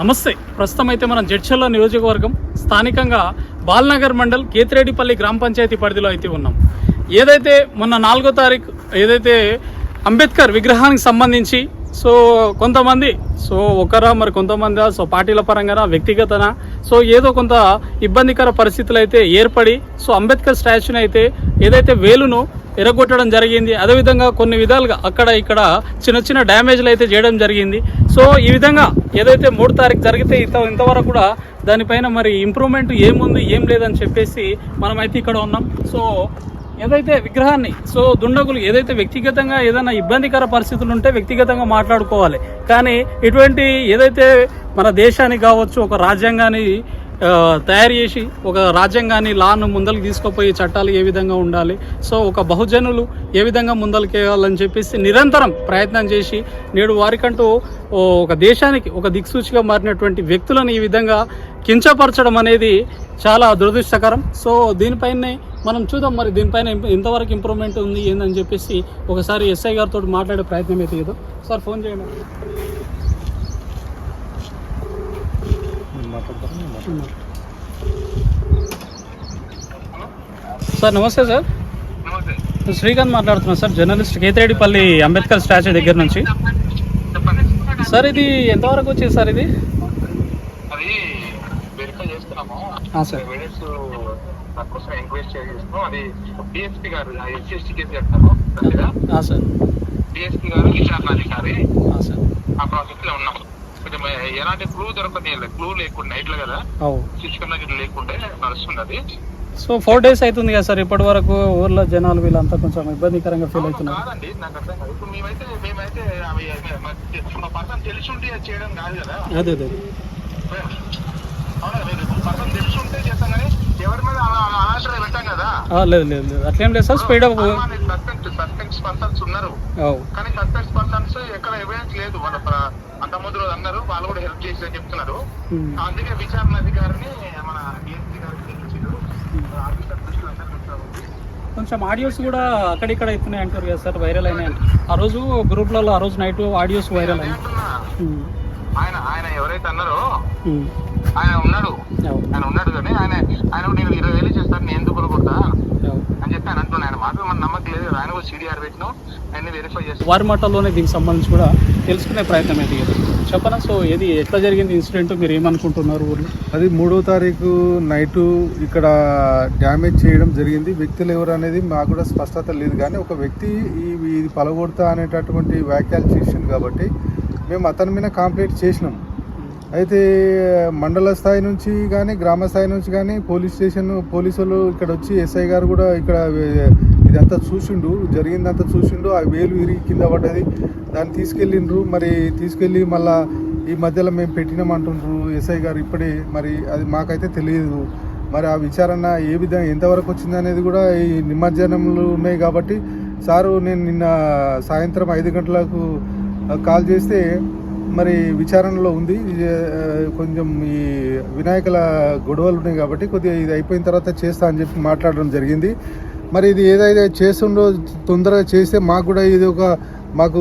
నమస్తే. ప్రస్తుతం అయితే మనం జడ్చల్ల నియోజకవర్గం స్థానికంగా బాల్నగర్ మండల్ కేతిరెడ్డిపల్లి గ్రామ పంచాయతీ పరిధిలో అయితే ఉన్నాం. ఏదైతే మొన్న నాలుగో తారీఖు ఏదైతే అంబేద్కర్ విగ్రహానికి సంబంధించి సో కొంతమంది సో ఒకరా మరి కొంతమంది సో పార్టీల పరంగా వ్యక్తిగతన సో ఏదో కొంత ఇబ్బందికర పరిస్థితులు అయితే ఏర్పడి సో అంబేద్కర్ స్టాచ్యూని అయితే ఏదైతే వేలును ఎరగొట్టడం జరిగింది. అదేవిధంగా కొన్ని విధాలుగా అక్కడ ఇక్కడ చిన్న చిన్న డ్యామేజ్లు అయితే చేయడం జరిగింది. సో ఈ విధంగా ఏదైతే మూడు తారీఖు జరిగితే ఇంత ఇంతవరకు కూడా దానిపైన మరి ఇంప్రూవ్మెంట్ ఏముంది ఏం లేదని చెప్పేసి మనమైతే ఇక్కడ ఉన్నాం. సో ఏదైతే విగ్రహాన్ని సో దుండగులు ఏదైతే వ్యక్తిగతంగా ఏదైనా ఇబ్బందికర పరిస్థితులు ఉంటే వ్యక్తిగతంగా మాట్లాడుకోవాలి. కానీ ఇటువంటి ఏదైతే మన దేశానికి కావచ్చు ఒక రాజ్యాంగాన్ని తయారు చేసి ఒక రాజ్యాంగాన్ని లాను ముందరికి తీసుకుపోయి చట్టాలు ఏ విధంగా ఉండాలి? సో ఒక బహుజనులు ఏ విధంగా ముందరికి వెళ్ళాలని చెప్పేసి నిరంతరం ప్రయత్నం చేసి నేడు వారికంటూ ఒక దేశానికి ఒక దిక్సూచిగా మారినటువంటి వ్యక్తులను ఈ విధంగా కించపరచడం అనేది చాలా దురదృష్టకరం. సో దీనిపైనే మనం చూద్దాం మరి దీనిపైన ఇంతవరకు ఎంతవరకు ఇంప్రూవ్మెంట్ ఉంది ఏందని చెప్పేసి ఒకసారి ఎస్ఐ గారితో మాట్లాడే ప్రయత్నం అయితే ఏదో సార్ ఫోన్ చేయండి. సార్ నమస్తే సార్. నమస్తే. శ్రీకాంత్ మాట్లాడుతున్నాను sir journalist Ketireddipalli Ambedkar statue దగ్గర నుంచి. చెప్పండి సార్ ఇది ఎంతవరకు వచ్చింది సార్ ఇది? సార్. దానికోసం ఎంక్వైరీ చేస్తున్నాం అది డిఎస్పీ గారు SC ST case sir. DSP గారు ఆ, సార్. ఆ ప్రాసెస్లో ఉన్నాం కొంచెం ఎలాంటి క్లూ దొరకదు క్లూ లేకుండా నైట్లో కదా శిక్షణ లేకుంటే నడుస్తుంది అది సో ఫోర్ డేస్ అవుతుంది కదా సార్ ఇప్పటి వరకు ఊర్లో జనాలు వీళ్ళంతా కొంచెం ఇబ్బందికరంగా ఫీల్ అవుతున్నారు కాదండి నాకు అర్థం కాదు ఇప్పుడు మేమైతే మేమైతే అవి పర్సన్ తెలిసి చేయడం కాదు కదా అదే అదే పర్సన్ తెలిసి ఉంటే చేస్తాం కానీ ఎవరి మీద ఆర్డర్ పెట్టాం కదా లేదు లేదు లేదు అట్లేం లేదు sir speed up suspects persons ఉన్నారు కానీ సస్పెక్ట్స్ పర్సన్స్ ఎక్కడ ఎవిడెన్స్ లేదు మన రోజు అన్నారు వాళ్ళు కూడా హెల్ప్ చేసి అని చెప్తున్నారు. అందుకే విచారణ అధికారిని మన డిఎస్పీ గారికి తెలిసిండు ఆఫీసర్ దృష్టిలో అందరికీ ఉంది. కొంచెం ఆడియోస్ కూడా అక్కడిక్కడ అవుతున్నాయి అంటారు కదా సార్ వైరల్ అయినాయి. ఆ రోజు గ్రూప్లలో ఆ రోజు నైట్ ఆడియోస్ వైరల్ అయినాయి. ఉమ్. ఆయన ఆయన ఎవరైతే అన్నారో. ఆయన ఉన్నాడు ఆయన ఉన్నాడు కానీ ఆయన ఆయన నేను ఇరవై వేలు చేస్తాను నేను ఎందుకు అని చెప్పి ఆయన అంటున్నాను ఆయన మాకు మన కూడా సిడిఆర్ అన్ని వెరిఫై చేస్తాం. వారి మాటల్లోనే దీనికి సంబంధించి కూడా తెలుసుకునే ప్రయత్నం అయితే. చెప్పనా? సో ఏది ఎట్లా జరిగింది ఇన్సిడెంట్? మీరు ఏమనుకుంటున్నారు ఊర్లో? అది మూడో తారీఖు నైటు ఇక్కడ డ్యామేజ్ చేయడం జరిగింది. వ్యక్తులు ఎవరు అనేది మాకు కూడా స్పష్టత లేదు. కానీ ఒక వ్యక్తి ఈ ఇది పలగొడతా అనేటటువంటి వ్యాఖ్యలు చేసింది కాబట్టి మేము అతని మీద కంప్లైంట్ చేసినాం. అయితే మండల స్థాయి నుంచి కానీ గ్రామ స్థాయి నుంచి కానీ పోలీస్ స్టేషన్ పోలీసులు ఇక్కడ వచ్చి ఎస్ఐ గారు కూడా ఇక్కడ ఇదంతా చూసిండు జరిగిందంతా చూసిండు ఆ వేలు విరిగి కింద పడ్డది. దాన్ని తీసుకెళ్ళిండ్రు మరి తీసుకెళ్ళి మళ్ళా ఈ మధ్యలో మేము పెట్టినామంటుండ్రు ఎస్ఐ గారు ఇప్పుడే మరి అది మాకైతే తెలియదు. మరి ఆ విచారణ ఏ విధంగా ఎంతవరకు వచ్చింది అనేది కూడా ఈ నిమజ్జనంలో ఉన్నాయి కాబట్టి సారు నేను నిన్న సాయంత్రం ఐదు గంటలకు కాల్ చేస్తే మరి విచారణలో ఉంది. కొంచెం ఈ వినాయకుల గొడవలు ఉన్నాయి కాబట్టి కొద్దిగా ఇది అయిపోయిన తర్వాత చేస్తా అని చెప్పి మాట్లాడడం జరిగింది. మరి ఇది ఏదైతే చేస్తుండో తొందరగా చేస్తే మాకు కూడా ఇది ఒక మాకు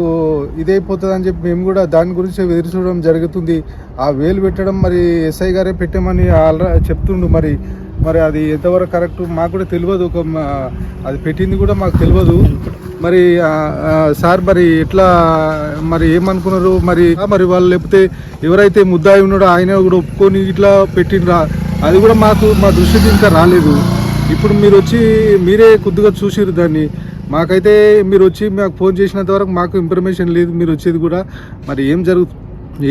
ఇదైపోతుంది అని చెప్పి మేము కూడా దాని గురించి ఎదురు చూడడం జరుగుతుంది. ఆ వేలు పెట్టడం మరి ఎస్ఐ గారే పెట్టామని ఆల్రెడీ చెప్తుండు మరి. మరి అది ఎంతవరకు కరెక్ట్ మాకు కూడా తెలియదు. ఒక అది పెట్టింది కూడా మాకు తెలియదు. మరి సార్ మరి ఎట్లా మరి ఏమనుకున్నారు? మరి మరి వాళ్ళు లేకపోతే ఎవరైతే ముద్దాయి ఉన్నాడో ఆయన కూడా ఒప్పుకొని ఇట్లా పెట్టిండ్రా? అది కూడా మాకు మా దృష్టికి ఇంకా రాలేదు. ఇప్పుడు మీరు వచ్చి మీరే కొద్దిగా చూసిరు దాన్ని. మాకైతే మీరు వచ్చి మాకు ఫోన్ చేసినంత వరకు మాకు ఇన్ఫర్మేషన్ లేదు మీరు వచ్చేది కూడా. మరి ఏం జరుగు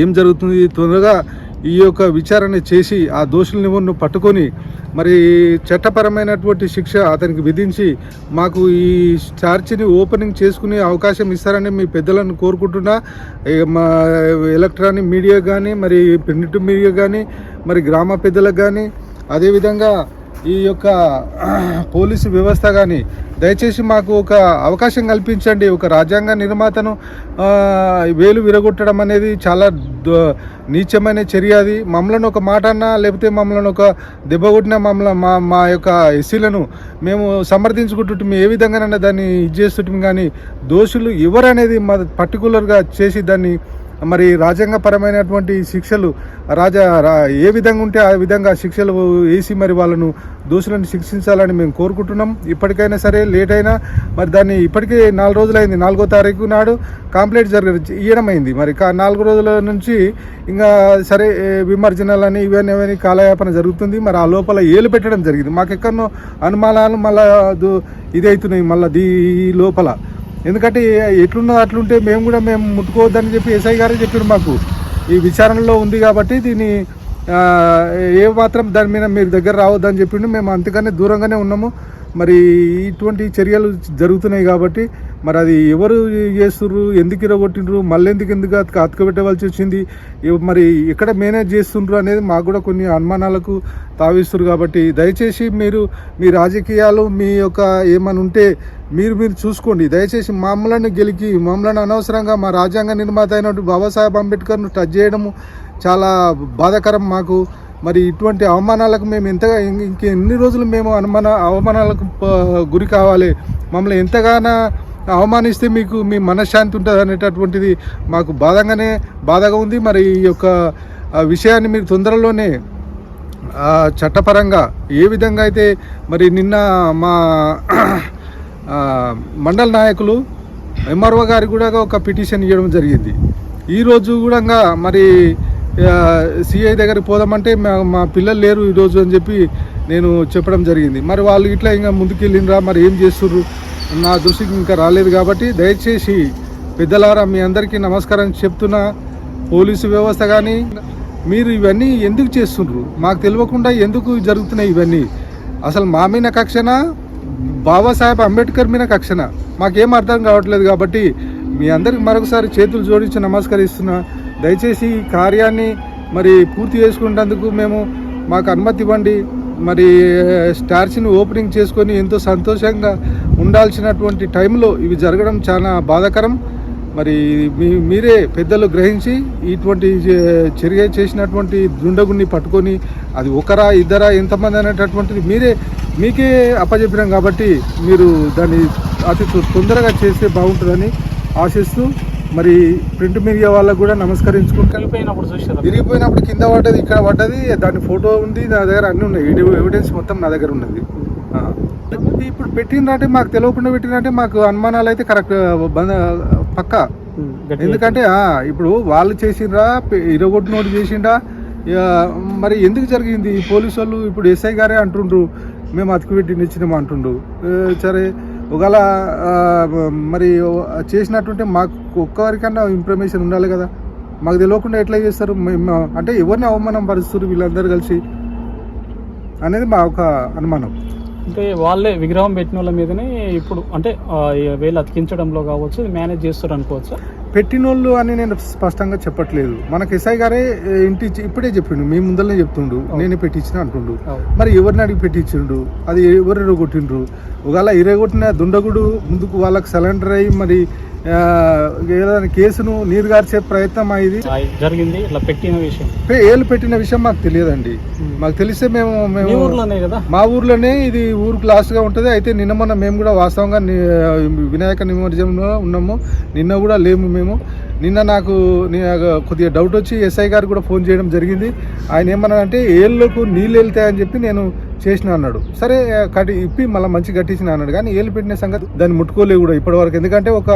ఏం జరుగుతుంది? తొందరగా ఈ యొక్క విచారణ చేసి ఆ దోషుల్ని ఎవరిని పట్టుకొని మరి చట్టపరమైనటువంటి శిక్ష అతనికి విధించి మాకు ఈ చార్చిని ఓపెనింగ్ చేసుకునే అవకాశం ఇస్తారని మీ పెద్దలను కోరుకుంటున్నా. మా ఎలక్ట్రానిక్ మీడియా కానీ మరి ప్రింట్ మీడియా కానీ మరి గ్రామ పెద్దలకు కానీ అదేవిధంగా ఈ యొక్క పోలీసు వ్యవస్థ కానీ దయచేసి మాకు ఒక అవకాశం కల్పించండి. ఒక రాజ్యాంగ నిర్మాతను వేలు విరగొట్టడం అనేది చాలా నీచమైన చర్య అది. మమ్మల్ని ఒక మాట అన్నా లేకపోతే మమ్మల్ని ఒక దెబ్బ కొట్టిన మమ్మల్ని మా మా యొక్క ఎస్సీలను మేము సమర్థించుకుంటుంటే ఏ విధంగానైనా దాన్ని ఇది చేస్తుంటాం కానీ దోషులు ఎవరనేది మా పర్టికులర్గా చేసి దాన్ని మరి రాజ్యాంగపరమైనటువంటి శిక్షలు రాజా రా- ఏ విధంగా ఉంటే ఆ విధంగా శిక్షలు వేసి మరి వాళ్ళను దోషులను శిక్షించాలని మేము కోరుకుంటున్నాం. ఇప్పటికైనా సరే లేట్ అయినా మరి దాన్ని ఇప్పటికే నాలుగు రోజులైంది. నాలుగో తారీఖు నాడు కంప్లైంట్ జరగ ఇవ్వడమైంది మరి కా- నాలుగు రోజుల నుంచి ఇంకా సరే ఏ, విమర్శనాలని ఇవన్నీ ఇవన్నీ కాలయాపన జరుగుతుంది. మరి ఆ లోపల ఏలు పెట్టడం జరిగింది. మాకు ఎక్కడనో అనుమానాలు మళ్ళా దు- మళ్ళీ దీ లోపల ఎందుకంటే ఎట్లున్నది అట్లుంటే మేము కూడా మేము ముట్టుకోవద్దని చెప్పి ఎస్ఐ గారే చెప్పారు మాకు. ఈ విచారణలో ఉంది కాబట్టి దీన్ని ఏ మాత్రం దాని మీద మీరు దగ్గర రావద్దని చెప్పిండు. మేము అంతకనే దూరంగానే ఉన్నాము. మరి ఇటువంటి చర్యలు జరుగుతున్నాయి కాబట్టి మరి అది ఎవరు చేస్తుర్రు? ఎందుకు ఇరగొట్టిండ్రు? మళ్ళీ ఎందుకు ఎందుకు అతక అతకబెట్టవలసి వచ్చింది? మరి ఎక్కడ మేనేజ్ చేస్తుండ్రు అనేది మాకు కూడా కొన్ని అనుమానాలకు తావిస్తురు కాబట్టి దయచేసి మీరు మీ రాజకీయాలు మీ యొక్క ఏమైనా ఉంటే మీరు మీరు చూసుకోండి. దయచేసి మమ్మల్ని గెలికి మమ్మల్ని అనవసరంగా మా రాజ్యాంగ నిర్మాత అయినటువంటి బాబాసాహెబ్ అంబేద్కర్ను టచ్ చేయడము చాలా బాధాకరం మాకు. మరి ఇటువంటి అవమానాలకు మేము ఎంతగా ఇంకెన్ని ఎన్ని రోజులు మేము అనుమాన అవమానాలకు గురి కావాలి? మమ్మల్ని ఎంతగానో అవమానిస్తే మీకు మీ మనశ్శాంతి ఉంటుంది అనేటటువంటిది మాకు బాధగానే బాధగా ఉంది. మరి ఈ యొక్క విషయాన్ని మీరు తొందరలోనే చట్టపరంగా ఏ విధంగా అయితే మరి నిన్న మా మండల నాయకులు ఎంఆర్ఓ గారికి కూడా ఒక పిటిషన్ ఇవ్వడం జరిగింది. ఈరోజు కూడా మరి సిఐ దగ్గరికి పోదామంటే మా మా పిల్లలు లేరు ఈరోజు అని చెప్పి నేను చెప్పడం జరిగింది. మరి వాళ్ళు ఇట్లా ఇంకా ముందుకెళ్ళినరా మరి ఏం చేస్తుర్రు? నా దృష్టికి ఇంకా రాలేదు కాబట్టి దయచేసి పెద్దలారా మీ అందరికీ నమస్కారం చెప్తున్నా. పోలీసు వ్యవస్థ కానీ మీరు ఇవన్నీ ఎందుకు చేస్తుండ్రు? మాకు తెలియకుండా ఎందుకు జరుగుతున్నాయి ఇవన్నీ? అసలు మా మీద కక్షన? బాబాసాహెబ్ అంబేద్కర్ మీద కక్షన? మాకేం అర్థం కావట్లేదు కాబట్టి మీ అందరికి మరొకసారి చేతులు జోడించి నమస్కరిస్తున్నా. దయచేసి ఈ కార్యాన్ని మరి పూర్తి చేసుకునేందుకు మేము మాకు అనుమతి ఇవ్వండి. మరి స్టార్స్ని ఓపెనింగ్ చేసుకొని ఎంతో సంతోషంగా ఉండాల్సినటువంటి టైంలో ఇవి జరగడం చాలా బాధాకరం మరి మీ మీరే పెద్దలు గ్రహించి ఇటువంటి చర్య చేసినటువంటి దుండగుని పట్టుకొని అది ఒకరా ఇద్దరా ఎంతమంది అనేటటువంటిది మీరే మీకే అప్పచెప్పినాం కాబట్టి మీరు దాన్ని అతి తొందరగా చేస్తే బాగుంటుందని ఆశిస్తూ మరి ప్రింట్ మీడియా వాళ్ళకు కూడా చూసారు విరిగిపోయినప్పుడు కింద పడ్డది ఇక్కడ పడ్డది దాని ఫోటో ఉంది నా దగ్గర అన్నీ ఉన్నాయి ఎవి- ఎవిడెన్స్ మొత్తం నా దగ్గర ఉన్నది. ఇప్పుడు పెట్టిందంటే మాకు తెలియకుండా పెట్టిందంటే మాకు అనుమానాలు అయితే కరెక్ట్ పక్క. ఎందుకంటే ఇప్పుడు వాళ్ళు చేసిండ్రా పె- ఇరగొట్టినోడు చేసిండ్రా మరి ఎందుకు జరిగింది? పోలీసు వాళ్ళు ఇప్పుడు ఎస్ఐ గారే అంటుండ్రు మేము అతికి పెట్టి ఇచ్చినాము అంటుండ్రు. సరే ఒకవేళ మరి చేసినట్టుంటే మాకు ఒక్కరికన్నా ఇన్ఫర్మేషన్ ఉండాలి కదా. మాకు తెలియకుండా ఎట్లా చేస్తారు? మేము అంటే ఎవరిని అవమానం పరుస్తారు వీళ్ళందరూ కలిసి? అనేది మా ఒక అనుమానం. అంటే వాళ్ళే విగ్రహం పెట్టిన వాళ్ళ మీదనే ఇప్పుడు అంటే వేలు అతికించడంలో కావచ్చు మేనేజ్ చేస్తారు అనుకోవచ్చు. పెట్టినోళ్ళు అని నేను స్పష్టంగా చెప్పట్లేదు. మనకి ఎస్ఐ గారే ఇంటి ఇప్పుడే చెప్పిండు మీ ముందరనే చెప్తుండు నేనే పెట్టించిన అంటుండు మరి ఎవరిని అడిగి పెట్టించిండు? అది ఎవరు ఇరగొట్టిండ్రు ఒకవేళ ఇరగొట్టిన దుండగుడు ముందుకు వాళ్ళకి సరెండర్ అయ్యి మరి ఏదైనా కేసును నీరుగార్చే ప్రయత్నం అయింది. ఆ, జరిగింది. ఇట్లా పెట్టిన విషయం. ఏలు పెట్టిన విషయం మాకు తెలియదండి. మాకు తెలిస్తే మేము మీ మేము కదా? మా ఊర్లోనే ఇది ఊరికి లాస్ట్గా ఉంటుంది. అయితే నిన్న మొన్న మేము కూడా వాస్తవంగా వినాయక నిమజ్జనంలో ఉన్నాము. నిన్న కూడా లేము మేము. నిన్న నాకు కొద్దిగా డౌట్ వచ్చి ఎస్ఐ గారు కూడా ఫోన్ చేయడం జరిగింది. ఆయన ఏమన్నా అంటే ఏళ్ళకు నీళ్ళు వెళ్తాయని చెప్పి నేను చేసిన అన్నాడు. సరే కట్టి ఇప్పి మళ్ళీ మంచి కట్టించిన అన్నాడు. కానీ ఏళ్ళు పెట్టిన సంగతి దాన్ని ముట్టుకోలేవు కూడా ఇప్పటివరకు. ఎందుకంటే ఒక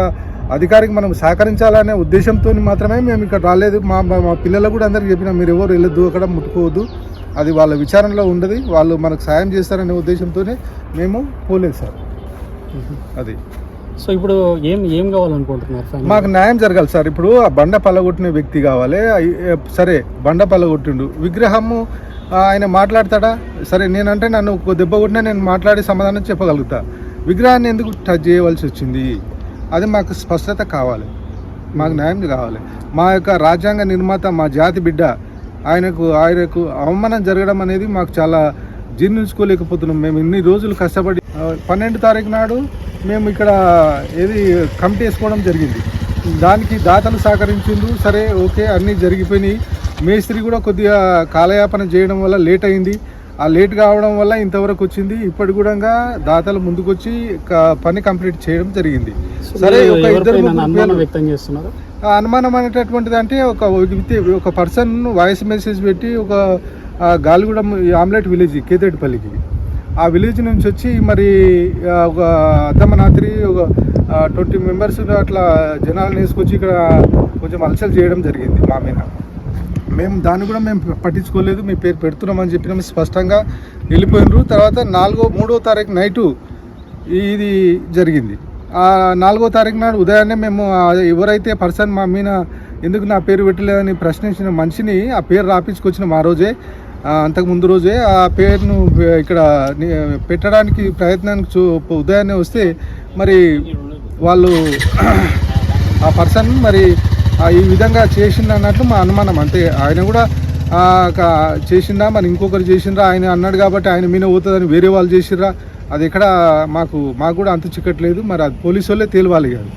అధికారికి మనం సహకరించాలనే ఉద్దేశంతో మాత్రమే మేము ఇక్కడ రాలేదు. మా మా- పిల్లలకు కూడా అందరికి చెప్పినా మీరు ఎవరు వెళ్ళొద్దు అక్కడ ముట్టుకోవద్దు. అది వాళ్ళ విచారణలో ఉండదు. వాళ్ళు మనకు సాయం చేస్తారనే ఉద్దేశంతోనే మేము పోలేదు సార్. అది. సో ఇప్పుడు ఏం ఏం కావాలనుకుంటున్నారు మాకు న్యాయం జరగాలి సార్. ఇప్పుడు ఆ బండ పల్లగొట్టిన వ్యక్తి కావాలి. సరే బండ పల్లగొట్టిండు విగ్రహము ఆయన మాట్లాడతాడా? సరే నేనంటే నన్ను దెబ్బ కొట్టినా నేను మాట్లాడి సమాధానం చెప్పగలుగుతా. విగ్రహాన్ని ఎందుకు టచ్ చేయవలసి వచ్చింది? అది మాకు స్పష్టత కావాలి. మాకు న్యాయం కావాలి. మా యొక్క రాజ్యాంగ నిర్మాత మా జాతి బిడ్డ ఆయనకు ఆయనకు అవమానం జరగడం అనేది మాకు చాలా జీర్ణించుకోలేకపోతున్నాం. మేము ఇన్ని రోజులు కష్టపడి పన్నెండు తారీఖు నాడు మేము ఇక్కడ ఏది కమిటీ వేసుకోవడం జరిగింది. దానికి దాతలు సహకరించిండ్రు. సరే ఓకే అన్నీ జరిగిపోయినాయి. మేస్త్రి కూడా కొద్దిగా కాలయాపన చేయడం వల్ల లేట్ అయింది. ఆ లేట్ కావడం వల్ల ఇంతవరకు వచ్చింది. ఇప్పటి కూడా దాతలు ముందుకొచ్చి పని కంప్లీట్ చేయడం జరిగింది. సరే ఒక ఇద్దరు వ్యక్తం చేస్తున్నారు? అనుమానం అనేటటువంటిది అంటే ఒక వ్యక్తి ఒక పర్సన్ వాయిస్ మెసేజ్ పెట్టి ఒక గాలిగూడెం ఆమ్లెట్ విలేజ్ కేతేటిపల్లికి ఆ విలేజ్ నుంచి వచ్చి మరి ఒక అర్ధమరాత్రి ఒక ట్వంటీ మెంబర్స్ అట్లా జనాలను వేసుకొచ్చి ఇక్కడ కొంచెం అలసలు చేయడం జరిగింది మా మీద. మేము దాన్ని కూడా మేము పట్టించుకోలేదు మీ పేరు పెడుతున్నామని చెప్పిన స్పష్టంగా వెళ్ళిపోయినారు. తర్వాత నాలుగో మూడో తారీఖు నైటు ఇది జరిగింది. ఆ నాలుగో తారీఖు నాడు ఉదయాన్నే మేము ఎవరైతే పర్సన్ మా మీద ఎందుకు నా పేరు పెట్టలేదని ప్రశ్నించిన మనిషిని ఆ పేరు రాపించుకొచ్చిన ఆ రోజే అంతకు ముందు రోజే ఆ పేరును ఇక్కడ పెట్టడానికి ప్రయత్నానికి చూ ఉదయాన్నే వస్తే మరి వాళ్ళు ఆ పర్సన్ మరి ఈ విధంగా చేసింది అన్నట్లు మా అనుమానం. అంతే ఆయన కూడా చేసిందా మరి ఇంకొకరు చేసిండ్రా ఆయన అన్నాడు కాబట్టి ఆయన మీద పోతుందని వేరే వాళ్ళు చేసిర్రా అది ఎక్కడ మాకు మాకు కూడా అంత చిక్కట్లేదు మరి అది పోలీసు వాళ్ళే తేలవాలి కాదు